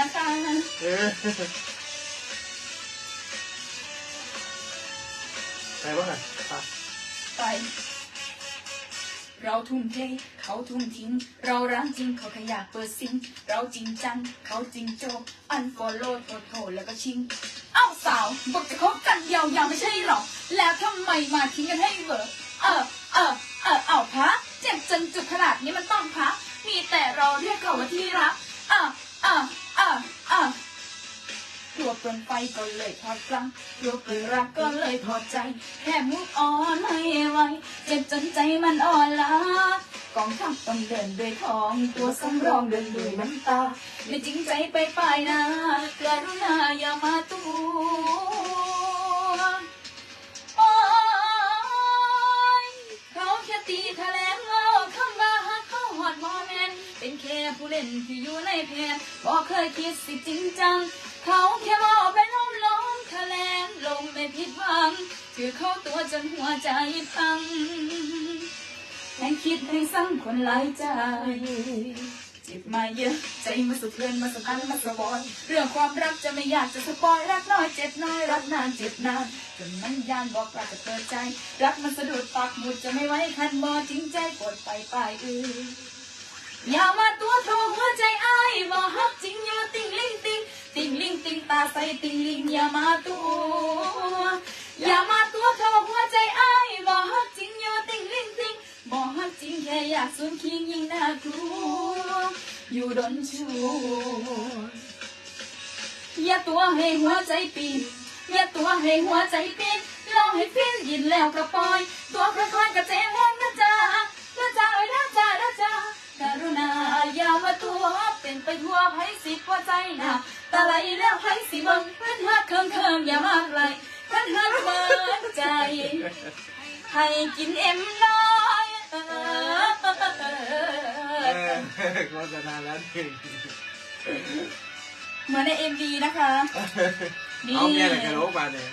นะคะเออไปบ้างอะไปไป เราทุ่มเทเขาทุ่มทิ้ง เรารักจริงเขาแค่อยากเปิดซิง เราจริงจัง เขาจริงโจกอันฟอลโล่โทษโทษแล้วก็ชิง เอ้าสาวบอกจะคบกันยาวๆไม่ใช่หรอแล้วทำไมมาทิ้งกันให้เวอร์เออเออเอ กลัวเปลืองไฟก็เลยทอดกลังกลัวเปลือรักก็เลยทอดใจ แค่มุกอ่อนให้ไวเจ็บจนใจมันอ่อนล้ากองทัพต้องเดินด้วยทอง ตัวสำรองเดินด้วยน้ำตาไม่จริงใจไปปลายนากรุณาอย่ามาตัวเขาแค่ตีแถลงเล่าคำว่าหักเขาหอดมอแมนเป็นแค่ผู้เล่นที่อยู่ในแผนบอกเคยคิดสิจริงจัง เขาแค่ งถือเขาตัวจนหัวใจพังแทงคิดให้ซ้ำคนหลายใจจ็บมาเยอะใจมาสุดเพื่อนมาสัมพันมาสวอยเรื่องความรักจะไม่อยากจะสปอยรักน้อยเจ็บน้อยรักนานเจ็บนานจนมันยานบอกรักจะเปิดใจ รักมันสะดุดปากหมุดจะไม่ไหวคันบอจริงใจปวดไปไปอื่นอย่ามาตัวโทรหัวใจอ้ายบอกฮักจริงอย่าติงลิงติงติงลิงติงตาใสติงลิงอย่ามาตัว จริงแค่อยากสูนคิงยิ่งน่ากลัวอยู่ดนชูอย่าตัวให้หัวใจปีนอย่าตัวให้หัวใจปีนลองให้ฟินยินแล้วก็ปล่อย ตัวค่อยๆกระเจงแห้งนะจ๊ะนะจ๊ะเอ้ยนะจ๊ะนะจ๊ะกรุณาอย่ามาตัวเป็นไปทั่วไผสิหัวใจนะตาไหลแล้วไผสิบังเพื่อนฮักเคิมเคิมอย่ามากไหลเพื่อนฮักเบิดใจให้กินเอ็มน้อย โฆษณาแล้วหนึ่งเหมือนในเอ็มวีนะคะนี่เอาเมียอะไรกันโลกมาเนี่ย